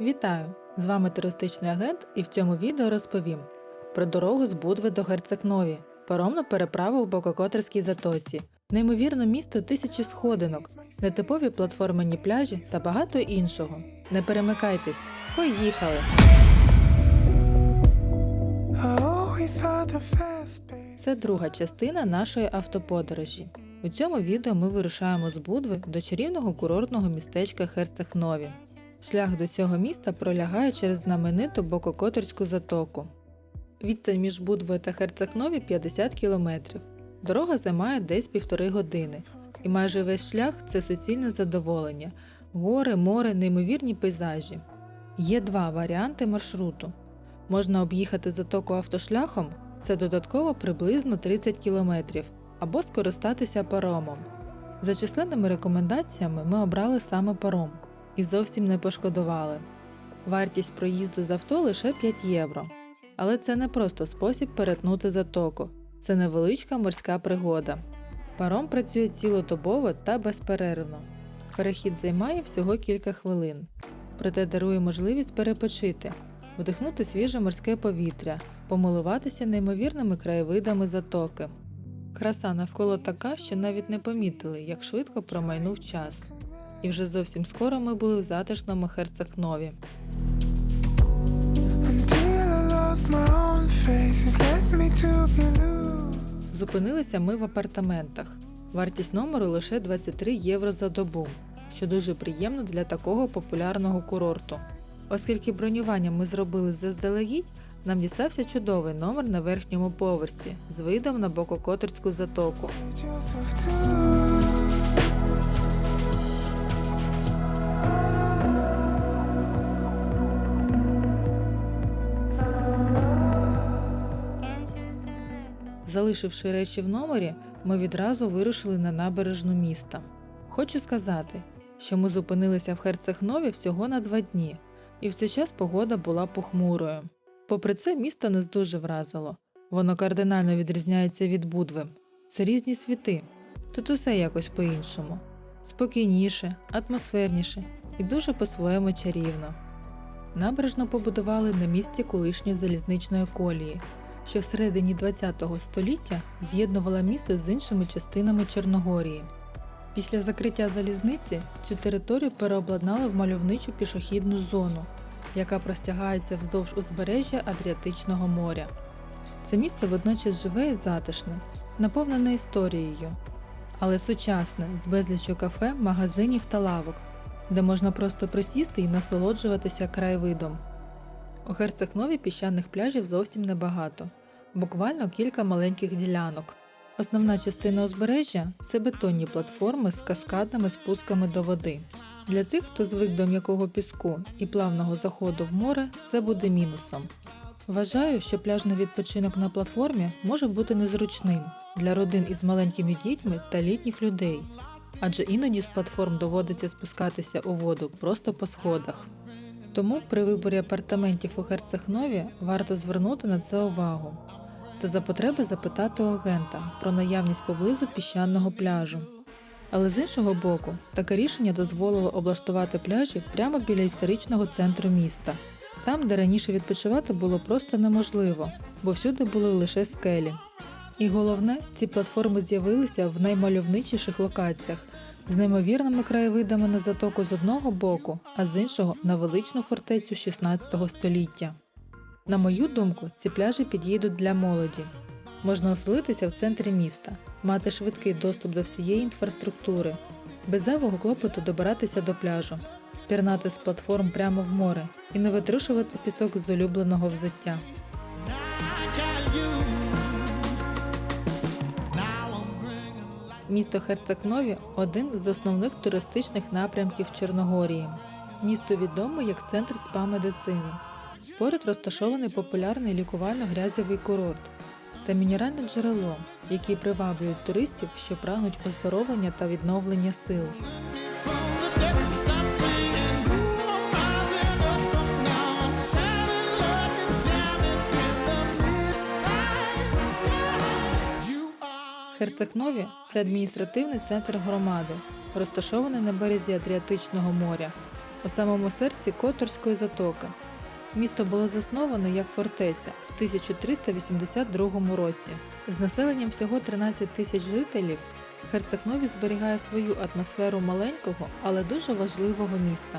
Вітаю! З вами туристичний агент і в цьому відео розповім про дорогу з Будви до Герцегнові, паромну переправу у Бококотерській затоці, неймовірне місто тисячі сходинок, нетипові платформені пляжі та багато іншого. Не перемикайтесь, поїхали! Це друга частина нашої автоподорожі. У цьому відео ми вирушаємо з Будви до чарівного курортного містечка Херцегнові. Шлях до цього міста пролягає через знамениту Бококотерську затоку. Відстань між Будвою та Херцегнові 50 кілометрів. Дорога займає десь півтори години, і майже весь шлях це суцільне задоволення: гори, море, неймовірні пейзажі. Є два варіанти маршруту. Можна об'їхати затоку автошляхом, це додатково приблизно 30 кілометрів, або скористатися паромом. За численними рекомендаціями ми обрали саме паром і зовсім не пошкодували. Вартість проїзду з авто лише 5 євро. Але це не просто спосіб перетнути затоку, це невеличка морська пригода. Паром працює цілодобово та безперервно. Перехід займає всього кілька хвилин, проте дарує можливість перепочити, вдихнути свіже морське повітря, помилуватися неймовірними краєвидами затоки. Краса навколо така, що навіть не помітили, як швидко промайнув час. І вже зовсім скоро ми були в затишному Херцегнові. Зупинилися ми в апартаментах. Вартість номеру лише 23 євро за добу, що дуже приємно для такого популярного курорту. Оскільки бронювання ми зробили заздалегідь, нам дістався чудовий номер на верхньому поверсі з видом на Бококотерську затоку. Залишивши речі в номері, ми відразу вирушили на набережну міста. Хочу сказати, що ми зупинилися в Херцегнові всього на два дні, і в цей час погода була похмурою. Попри це, місто нас дуже вразило. Воно кардинально відрізняється від Будви. Це різні світи. Тут усе якось по-іншому. Спокійніше, атмосферніше і дуже по-своєму чарівно. Набережну побудували на місці колишньої залізничної колії, що в середині ХХ століття з'єднувала місто з іншими частинами Чорногорії. Після закриття залізниці цю територію переобладнали в мальовничу пішохідну зону, яка простягається вздовж узбережжя Адріатичного моря. Це місце водночас живе і затишне, наповнене історією, але сучасне, з безліччю кафе, магазинів та лавок, де можна просто присісти і насолоджуватися краєвидом. У Херцегнові піщаних пляжів зовсім небагато, буквально кілька маленьких ділянок. Основна частина узбережжя це бетонні платформи з каскадними спусками до води. Для тих, хто звик до м'якого піску і плавного заходу в море, це буде мінусом. Вважаю, що пляжний відпочинок на платформі може бути незручним для родин із маленькими дітьми та літніх людей, адже іноді з платформ доводиться спускатися у воду просто по сходах. Тому при виборі апартаментів у Херцегнові варто звернути на це увагу та за потреби запитати у агента про наявність поблизу піщаного пляжу. Але з іншого боку, таке рішення дозволило облаштувати пляжі прямо біля історичного центру міста, там, де раніше відпочивати було просто неможливо, бо всюди були лише скелі. І головне, ці платформи з'явилися в наймальовничіших локаціях з неймовірними краєвидами на затоку з одного боку, а з іншого на величну фортецю 16 століття. На мою думку, ці пляжі підійдуть для молоді. Можна оселитися в центрі міста, мати швидкий доступ до всієї інфраструктури, без зайвого клопоту добиратися до пляжу, пірнати з платформ прямо в море і не витрушувати пісок з улюбленого взуття. Місто Херцегнові один з основних туристичних напрямків Чорногорії. Місто відоме як центр спа-медицини. Поряд розташований популярний лікувально-грязєвий курорт та мінеральне джерело, які приваблюють туристів, що прагнуть оздоровлення та відновлення сил. Херцегнові це адміністративний центр громади, розташований на березі Адріатичного моря. у самому серці Которської затоки. Місто було засноване як фортеця в 1382 році. З населенням всього 13 тисяч жителів Херцег-Нові зберігає свою атмосферу маленького, але дуже важливого міста.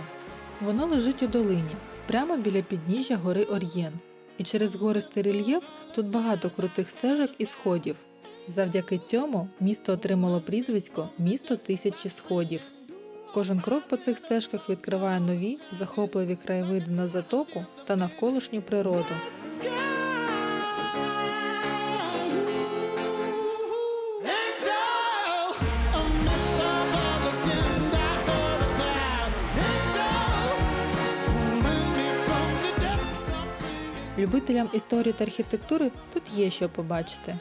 Воно лежить у долині, прямо біля підніжжя гори Ор'єн. І через гористий рельєф тут багато крутих стежок і сходів. Завдяки цьому місто отримало прізвисько Місто тисячі сходів. Кожен крок по цих стежках відкриває нові захопливі краєвиди на затоку та навколишню природу. Любителям історії та архітектури тут є що побачити.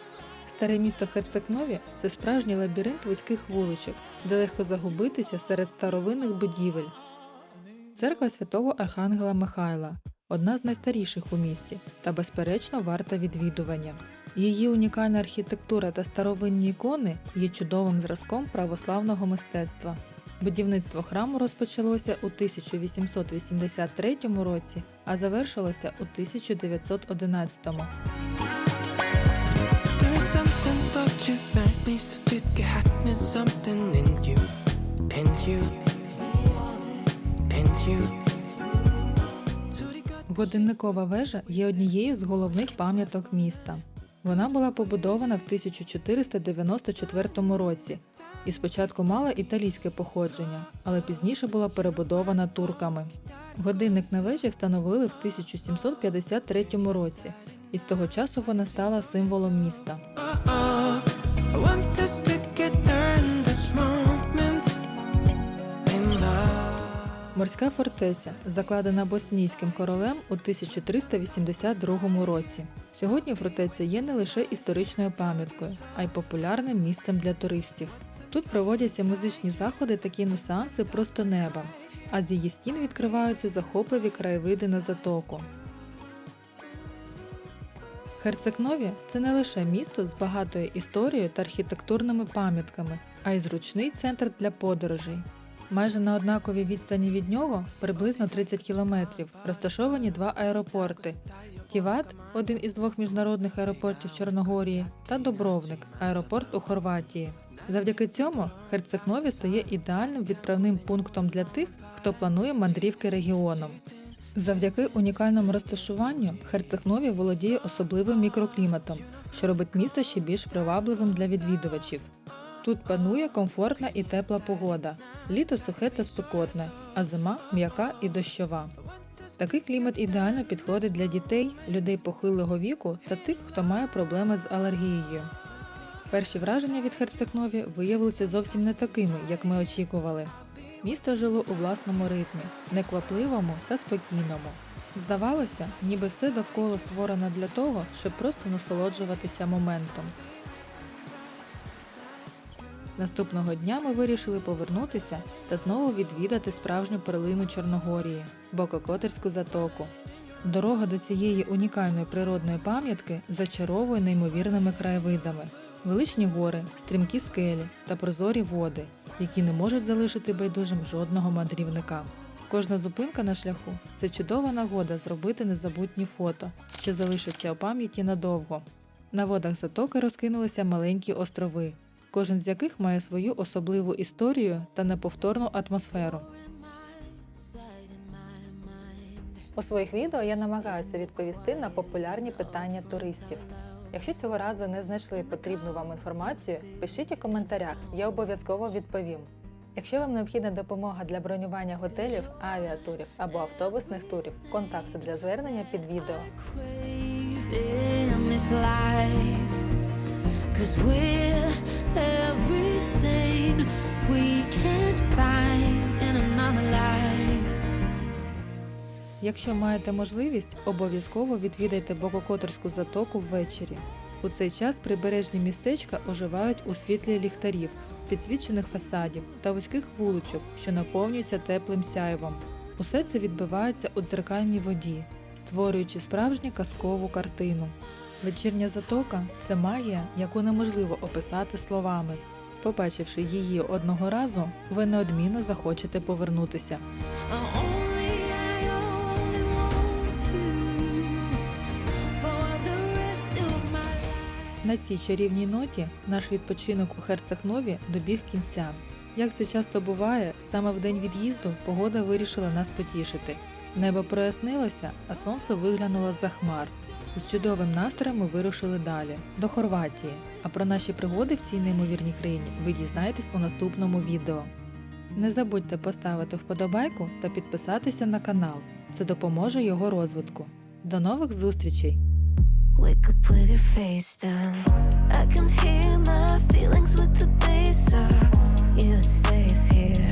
Старе місто Херцег-Нові – це справжній лабіринт вузьких вуличок, де легко загубитися серед старовинних будівель. Церква святого Архангела Михайла одна з найстаріших у місті та, безперечно, варта відвідування. Її унікальна архітектура та старовинні ікони є чудовим зразком православного мистецтва. Будівництво храму розпочалося у 1883 році, а завершилося у 1911. There me so tycker There's something in you and you and you Годинникова вежа є однією з головних пам'яток міста. Вона була побудована в 1494 році і спочатку мала італійське походження, але пізніше була перебудована турками. Годинник на вежі встановили в 1753 році, і з того часу вона стала символом міста. Морська фортеця закладена боснійським королем у 1382 році. Сьогодні фортеця є не лише історичною пам'яткою, а й популярним місцем для туристів. Тут проводяться музичні заходи та кіносеанси просто неба, а з її стін відкриваються захопливі краєвиди на затоку. Херцег-Нові – це не лише місто з багатою історією та архітектурними пам'ятками, а й зручний центр для подорожей. Майже на однаковій відстані від нього, приблизно 30 кілометрів, розташовані два аеропорти: Тіват один із двох міжнародних аеропортів Чорногорії, та Добровник аеропорт у Хорватії. Завдяки цьому Херцег-Нові стає ідеальним відправним пунктом для тих, хто планує мандрівки регіоном. Завдяки унікальному розташуванню Херцег-Нові володіє особливим мікрокліматом, що робить місто ще більш привабливим для відвідувачів. Тут панує комфортна і тепла погода, літо сухе та спекотне, а зима м'яка і дощова. Такий клімат ідеально підходить для дітей, людей похилого віку та тих, хто має проблеми з алергією. Перші враження від Херцег-Нові виявилися зовсім не такими, як ми очікували. Місто жило у власному ритмі, неквапливому та спокійному. Здавалося, ніби все довкола створено для того, щоб просто насолоджуватися моментом. Наступного дня ми вирішили повернутися та знову відвідати справжню перлину Чорногорії Бококотерську затоку. Дорога до цієї унікальної природної пам'ятки зачаровує неймовірними краєвидами, величні гори, стрімкі скелі та прозорі води, які не можуть залишити байдужим жодного мандрівника. Кожна зупинка на шляху це чудова нагода зробити незабутні фото, що залишаться у пам'яті надовго. На водах затоки розкинулися маленькі острови, кожен з яких має свою особливу історію та неповторну атмосферу. У своїх відео я намагаюся відповісти на популярні питання туристів. Якщо цього разу не знайшли потрібну вам інформацію, пишіть у коментарях, я обов'язково відповім. Якщо вам необхідна допомога для бронювання готелів, авіатурів або автобусних турів, контакти для звернення під відео. Якщо маєте можливість, обов'язково відвідайте Бококоторську затоку ввечері. У цей час прибережні містечка оживають у світлі ліхтарів, підсвічених фасадів та вузьких вуличок, що наповнюються теплим сяйвом. Усе це відбивається у дзеркальній воді, створюючи справжню казкову картину. Вечірня затока це магія, яку неможливо описати словами. Побачивши її одного разу, ви неодмінно захочете повернутися. На цій чарівній ноті наш відпочинок у Херцехнові добіг кінця. Як це часто буває, саме в день від'їзду погода вирішила нас потішити. Небо прояснилося, а сонце виглянуло з-за хмар. З чудовим настроєм ми вирушили далі, до Хорватії. А про наші пригоди в цій неймовірній країні ви дізнаєтесь у наступному відео. Не забудьте поставити вподобайку та підписатися на канал. Це допоможе його розвитку. До нових зустрічей! Wake up with your face down. I can hear my feelings with the bass. You're safe here,